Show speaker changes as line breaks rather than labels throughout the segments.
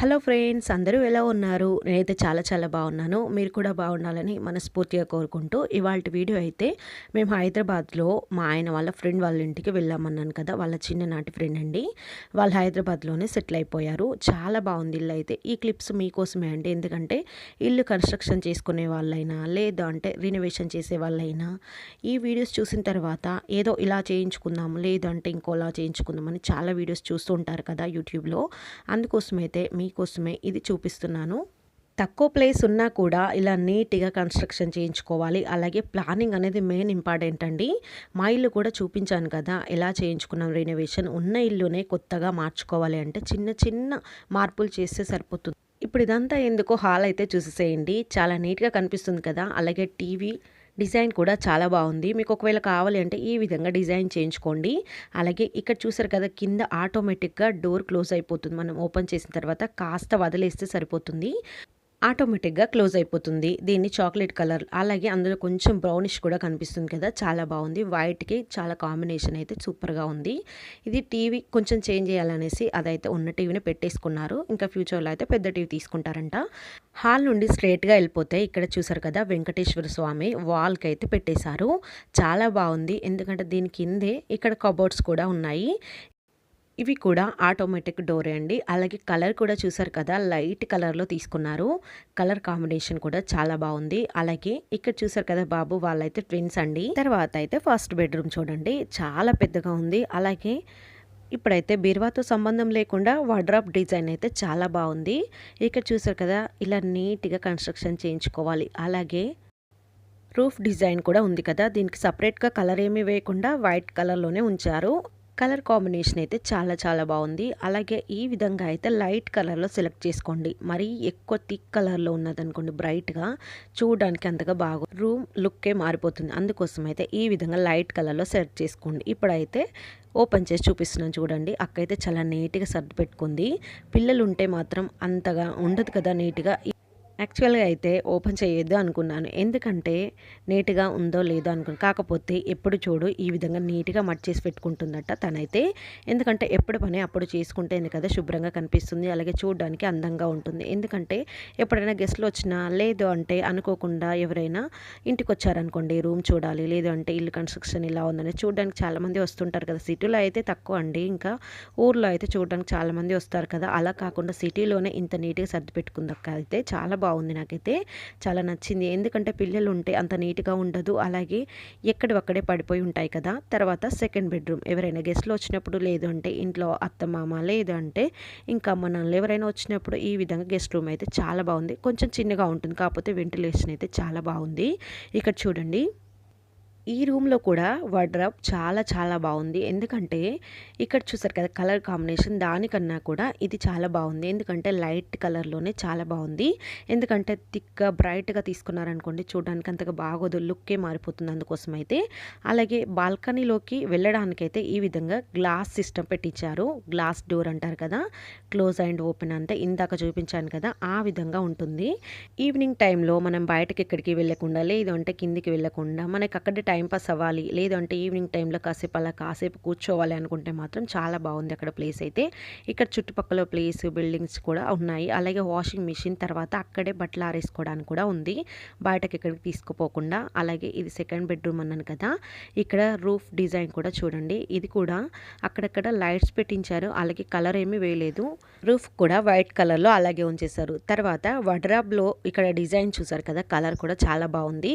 Hello friends అందరూ ఎలా ఉన్నారు? నేనైతే చాలా చాలా బాగున్నాను. మీరు కూడా బాగుండాలని మనస్ఫూర్తిగా కోరుకుంటూ ఇవాళ వీడియో అయితే మేము హైదరాబాద్లో మా ఆయన వాళ్ళ ఫ్రెండ్ వాళ్ళ ఇంటికి వెళ్ళామన్నాను కదా వాళ్ళ చిన్ననాటి ఫ్రెండ్ అండి. వాళ్ళు హైదరాబాద్లోనే సెటిల్ అయిపోయారు. చాలా బాగుంది ఇల్లు అయితే. ఈ క్లిప్స్ మీకోసమే అండి. ఎందుకంటే ఇల్లు కన్స్ట్రక్షన్ చేసుకునే వాళ్ళైనా లేదా అంటే రినోవేషన్ చేసే వాళ్ళైనా ఈ వీడియోస్ చూసిన తర్వాత ఏదో ఇలా చేయించుకుందాం లేదంటే ఇంకోలా చేయించుకుందామని చాలా వీడియోస్ చూస్తూ ఉంటారు కదా యూట్యూబ్లో. అందుకోసమైతే మీ మీకోసమే ఇది చూపిస్తున్నాను. తక్కువ ప్లేస్ ఉన్నా కూడా ఇలా నీట్గా కన్స్ట్రక్షన్ చేయించుకోవాలి. అలాగే ప్లానింగ్ అనేది మెయిన్ ఇంపార్టెంట్ అండి. మా ఇల్లు కూడా చూపించాను కదా ఎలా చేయించుకున్నాం రెనోవేషన్ ఉన్న ఇల్లునే కొత్తగా మార్చుకోవాలి అంటే చిన్న చిన్న మార్పులు చేస్తే సరిపోతుంది. ఇప్పుడు ఇదంతా ఎందుకో హాల్ అయితే చూసేసేయండి. చాలా నీట్గా కనిపిస్తుంది కదా అలాగే టీవీ డిజైన్ కూడా చాలా బాగుంది. మీకు ఒకవేళ కావాలి అంటే ఈ విధంగా డిజైన్ చేయించుకోండి. అలాగే ఇక్కడ చూసారు కదా కింద ఆటోమేటిక్గా డోర్ క్లోజ్ అయిపోతుంది. మనం ఓపెన్ చేసిన తర్వాత కాస్త వదిలేస్తే సరిపోతుంది. ఆటోమేటిక్గా క్లోజ్ అయిపోతుంది. దీన్ని చాక్లెట్ కలర్ అలాగే అందులో కొంచెం బ్రౌనిష్ కూడా కనిపిస్తుంది కదా చాలా బాగుంది. వైట్కి చాలా కాంబినేషన్ అయితే సూపర్గా ఉంది. ఇది టీవీ కొంచెం చేంజ్ చేయాలనేసి అదైతే ఉన్న టీవీని పెట్టేసుకున్నారు. ఇంకా ఫ్యూచర్లో అయితే పెద్ద టీవీ తీసుకుంటారంట. హాల్ నుండి స్ట్రేట్గా వెళ్ళిపోతే ఇక్కడ చూసారు కదా వెంకటేశ్వర స్వామి వాల్కి అయితే పెట్టేశారు. చాలా బాగుంది. ఎందుకంటే దీని కిందే ఇక్కడ కబోర్డ్స్ కూడా ఉన్నాయి. ఇవి కూడా ఆటోమేటిక్ డోరే అండి. అలాగే కలర్ కూడా చూసారు కదా లైట్ కలర్లో తీసుకున్నారు. కలర్ కాంబినేషన్ కూడా చాలా బాగుంది. అలాగే ఇక్కడ చూసారు కదా బాబు వాళ్ళైతే ట్విన్స్ అండి. తర్వాత అయితే ఫస్ట్ బెడ్రూమ్ చూడండి. చాలా పెద్దగా ఉంది. అలాగే ఇప్పుడైతే బీరువాతో సంబంధం లేకుండా వాడ్రాప్ డిజైన్ అయితే చాలా బాగుంది. ఇక్కడ చూసారు కదా ఇలా నీట్గా కన్స్ట్రక్షన్ చేయించుకోవాలి. అలాగే రూఫ్ డిజైన్ కూడా ఉంది కదా దీనికి సపరేట్గా కలర్ ఏమీ వేయకుండా వైట్ కలర్లోనే ఉంచారు. కలర్ కాంబినేషన్ అయితే చాలా చాలా బాగుంది. అలాగే ఈ విధంగా అయితే లైట్ కలర్లో సెలెక్ట్ చేసుకోండి. మరీ ఎక్కువ థిక్ కలర్లో ఉన్నదనుకోండి బ్రైట్గా చూడడానికి అంతగా బాగు రూమ్ లుక్కే మారిపోతుంది. అందుకోసం అయితే ఈ విధంగా లైట్ కలర్లో సెలెక్ట్ చేసుకోండి. ఇప్పుడైతే ఓపెన్ చేసి చూపిస్తున్నాను చూడండి. అక్కయితే చాలా నీట్గా సర్ది పెట్టుకుంది. పిల్లలు ఉంటే మాత్రం అంతగా ఉండదు కదా నీట్గా. యాక్చువల్గా అయితే ఓపెన్ చేయొద్దు అనుకున్నాను. ఎందుకంటే నీట్గా ఉందో లేదో అనుకున్నాను కాకపోతే ఎప్పుడు చూడు ఈ విధంగా నీట్గా మట్ చేసి పెట్టుకుంటుందట తనైతే. ఎందుకంటే ఎప్పుడు పని అప్పుడు చేసుకుంటేనే కదా శుభ్రంగా కనిపిస్తుంది అలాగే చూడడానికి అందంగా ఉంటుంది. ఎందుకంటే ఎప్పుడైనా గెస్ట్లు వచ్చినా లేదు అంటే అనుకోకుండా ఎవరైనా ఇంటికి వచ్చారనుకోండి రూమ్ చూడాలి లేదు అంటే ఇల్లు కన్స్ట్రక్షన్ ఇలా ఉందని చూడడానికి చాలామంది వస్తుంటారు కదా. సిటీలో అయితే తక్కువ అండి. ఇంకా ఊర్లో అయితే చూడడానికి చాలామంది వస్తారు కదా. అలా కాకుండా సిటీలోనే ఇంత నీట్గా సర్దిపెట్టుకుందక్క అయితే చాలా బాగుంది బాగుంది నాకైతే. చాలా నచ్చింది. ఎందుకంటే పిల్లలు ఉంటే అంత నీట్గా ఉండదు. అలాగే ఎక్కడివక్కడే పడిపోయి ఉంటాయి కదా. తర్వాత సెకండ్ బెడ్రూమ్. ఎవరైనా గెస్ట్లు వచ్చినప్పుడు లేదు అంటే ఇంట్లో అత్త మామ లేదు అంటే ఇంకా మనల్ని ఎవరైనా వచ్చినప్పుడు ఈ విధంగా గెస్ట్ రూమ్ అయితే చాలా బాగుంది. కొంచెం చిన్నగా ఉంటుంది. కాకపోతే వెంటిలేషన్ అయితే చాలా బాగుంది. ఇక్కడ చూడండి. ఈ రూమ్లో కూడా వడ్రాప్ చాలా చాలా బాగుంది. ఎందుకంటే ఇక్కడ చూసారు కదా కలర్ కాంబినేషన్ దానికన్నా కూడా ఇది చాలా బాగుంది. ఎందుకంటే లైట్ కలర్లోనే చాలా బాగుంది. ఎందుకంటే థిక్గా బ్రైట్గా తీసుకున్నారనుకోండి చూడడానికి అంతగా బాగోదు. లుక్కే మారిపోతుంది అందుకోసం అయితే అలాగే బాల్కనీలోకి వెళ్ళడానికైతే ఈ విధంగా గ్లాస్ సిస్టమ్ పెట్టించారు. గ్లాస్ డోర్ అంటారు కదా క్లోజ్ అండ్ ఓపెన్ అంతే ఇందాక చూపించాను కదా ఆ విధంగా ఉంటుంది. ఈవినింగ్ టైంలో మనం బయటకి ఎక్కడికి వెళ్ళకుండా లేదంటే అంటే కిందికి వెళ్ళకుండా మనకి అక్కడ టైం టైంపాస్ అవ్వాలి. లేదంటే ఈవినింగ్ టైంలో కాసేపు అలా కాసేపు కూర్చోవాలి అనుకుంటే మాత్రం చాలా బాగుంది అక్కడ ప్లేస్ అయితే. ఇక్కడ చుట్టుపక్కల ప్లేస్ బిల్డింగ్స్ కూడా ఉన్నాయి. అలాగే వాషింగ్ మిషన్ తర్వాత అక్కడే బట్టలు ఆరేసుకోవడానికి కూడా ఉంది. బయటకి ఎక్కడికి తీసుకుపోకుండా. అలాగే ఇది సెకండ్ బెడ్రూమ్ అన్నాను కదా. ఇక్కడ రూఫ్ డిజైన్ కూడా చూడండి. ఇది కూడా అక్కడక్కడ లైట్స్ పెట్టించారు. అలాగే కలర్ ఏమీ వేయలేదు. రూఫ్ కూడా వైట్ కలర్లో అలాగే ఉంచేశారు. తర్వాత వడ్రాబ్లో ఇక్కడ డిజైన్ చూసారు కదా. కలర్ కూడా చాలా బాగుంది.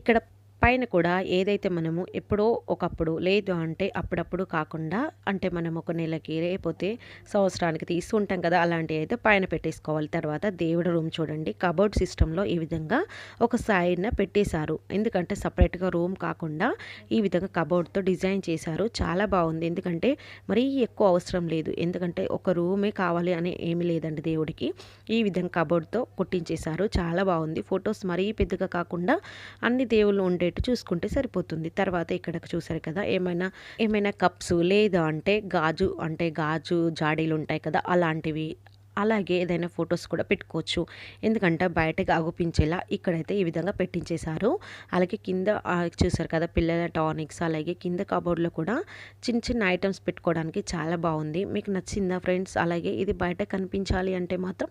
ఇక్కడ పైన కూడా ఏదైతే మనము ఎప్పుడో ఒకప్పుడు లేదు అంటే అప్పుడప్పుడు కాకుండా అంటే మనం ఒక నెలకి లేకపోతే సంవత్సరానికి తీసుకుంటాం కదా అలాంటివి అయితే పైన పెట్టేసుకోవాలి. తర్వాత దేవుడు రూమ్ చూడండి. కబోర్డ్ సిస్టంలో ఈ విధంగా ఒక సైడ్న పెట్టేశారు. ఎందుకంటే సపరేట్గా రూమ్ కాకుండా ఈ విధంగా కబోర్డ్తో డిజైన్ చేశారు. చాలా బాగుంది. ఎందుకంటే మరీ ఎక్కువ అవసరం లేదు. ఎందుకంటే ఒక రూమే కావాలి అని ఏమీ లేదండి దేవుడికి. ఈ విధంగా కబోర్డ్తో కుట్టించేశారు. చాలా బాగుంది. ఫొటోస్ మరీ పెద్దగా కాకుండా అన్ని దేవుళ్ళు ఉండే ఉండేట్టు చూసుకుంటే సరిపోతుంది. తర్వాత ఇక్కడ చూసారు కదా ఏమైనా ఏమైనా కప్స్ లేదా అంటే గాజు అంటే గాజు జాడీలు ఉంటాయి కదా అలాంటివి అలాగే ఏదైనా ఫొటోస్ కూడా పెట్టుకోవచ్చు. ఎందుకంటే బయటకు అగుపించేలా ఇక్కడైతే ఈ విధంగా పెట్టించేశారు. అలాగే కింద చూసారు కదా పిల్లల టానిక్స్ అలాగే కింద కబోర్డ్లో కూడా చిన్న చిన్న ఐటమ్స్ పెట్టుకోవడానికి చాలా బాగుంది. మీకు నచ్చిందా ఫ్రెండ్స్? అలాగే ఇది బయట కనిపించాలి అంటే మాత్రం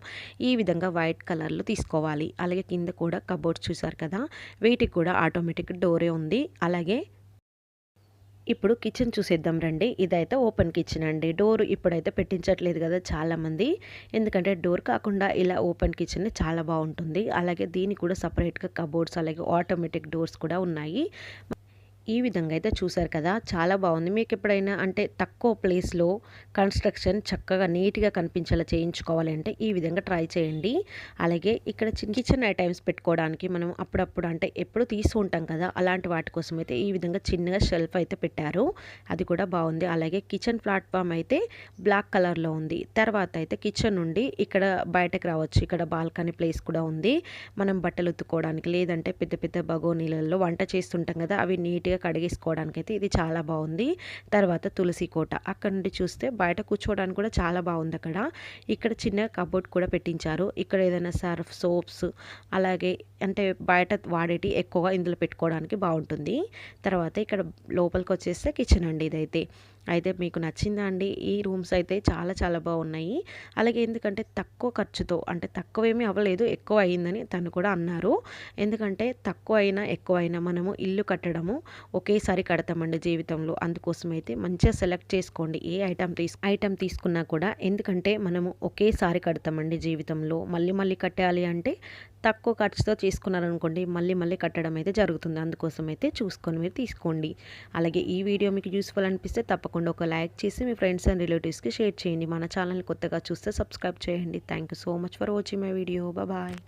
ఈ విధంగా వైట్ కలర్లో తీసుకోవాలి. అలాగే కింద కూడా కబోర్డ్స్ చూసారు కదా వీటికి కూడా ఆటోమేటిక్ డోరే ఉంది. అలాగే ఇప్పుడు కిచెన్ చూసేద్దాం రండి. ఇదైతే ఓపెన్ కిచెన్ అండి. డోర్ ఇప్పుడైతే పెట్టించట్లేదు కదా చాలామంది. ఎందుకంటే డోర్ కాకుండా ఇలా ఓపెన్ కిచెన్ చాలా బాగుంటుంది. అలాగే దీనికి కూడా సపరేట్గా కబోర్డ్స్ అలాగే ఆటోమేటిక్ డోర్స్ కూడా ఉన్నాయి. ఈ విధంగా అయితే చూసారు కదా. చాలా బాగుంది. మీకు ఎప్పుడైనా అంటే తక్కువ ప్లేస్లో కన్స్ట్రక్షన్ చక్కగా నీట్గా కనిపించేలా చేయించుకోవాలి అంటే ఈ విధంగా ట్రై చేయండి. అలాగే ఇక్కడ చిన్న కిచెన్ ఐటమ్స్ పెట్టుకోవడానికి మనం అప్పుడప్పుడు అంటే ఎప్పుడు తీసి ఉంటాం కదా. అలాంటి వాటి కోసం అయితే ఈ విధంగా చిన్నగా షెల్ఫ్ అయితే పెట్టారు. అది కూడా బాగుంది. అలాగే కిచెన్ ప్లాట్ఫామ్ అయితే బ్లాక్ కలర్లో ఉంది. తర్వాత అయితే కిచెన్ నుండి ఇక్కడ బయటకు రావచ్చు. ఇక్కడ బాల్కనీ ప్లేస్ కూడా ఉంది. మనం బట్టలు ఉత్తుకోవడానికి లేదంటే పెద్ద పెద్ద బగోనీలలో వంట చేస్తుంటాం కదా. అవి నీట్గా నీట్గా కడిగేసుకోవడానికి అయితే ఇది చాలా బాగుంది. తర్వాత తులసి కోట అక్కడ నుండి చూస్తే బయట కూర్చోవడానికి కూడా చాలా బాగుంది అక్కడ. ఇక్కడ చిన్న కబోర్డ్ కూడా పెట్టించారు. ఇక్కడ ఏదైనా సర్ఫ్ సోప్స్ అలాగే అంటే బయట వాడేటి ఎక్కువగా ఇందులో పెట్టుకోవడానికి బాగుంటుంది. తర్వాత ఇక్కడ లోపలికి వచ్చేస్తే కిచెన్ అండి ఇదైతే. అయితే మీకు నచ్చిందా అండి? ఈ రూమ్స్ అయితే చాలా చాలా బాగున్నాయి. అలాగే ఎందుకంటే తక్కువ ఖర్చుతో అంటే తక్కువేమీ అవ్వలేదు ఎక్కువ అయిందని తను కూడా అన్నారు. ఎందుకంటే తక్కువ అయినా ఎక్కువ అయినా మనము ఇల్లు కట్టడము ఒకేసారి కడతామండి జీవితంలో. అందుకోసం అయితే మంచిగా సెలెక్ట్ చేసుకోండి. ఏ ఐటమ్ తీసు ఐటమ్ తీసుకున్నా కూడా ఎందుకంటే మనము ఒకేసారి కడతామండి జీవితంలో. మళ్ళీ మళ్ళీ కట్టాలి అంటే తక్కువ ఖర్చుతో తీసుకున్నారనుకోండి మళ్ళీ మళ్ళీ కట్టడం అయితే జరుగుతుంది. అందుకోసం అయితే చూసుకొని మీరు తీసుకోండి. అలాగే ఈ వీడియో మీకు యూస్ఫుల్ అనిపిస్తే తప్పకుండా ఒక లైక్ చేసి మీ ఫ్రెండ్స్ అండ్ రిలేటివ్స్కి షేర్ చేయండి. మన ఛానల్ని కొత్తగా చూస్తే సబ్స్క్రైబ్ చేయండి. Thank so much for watching my video. Bye.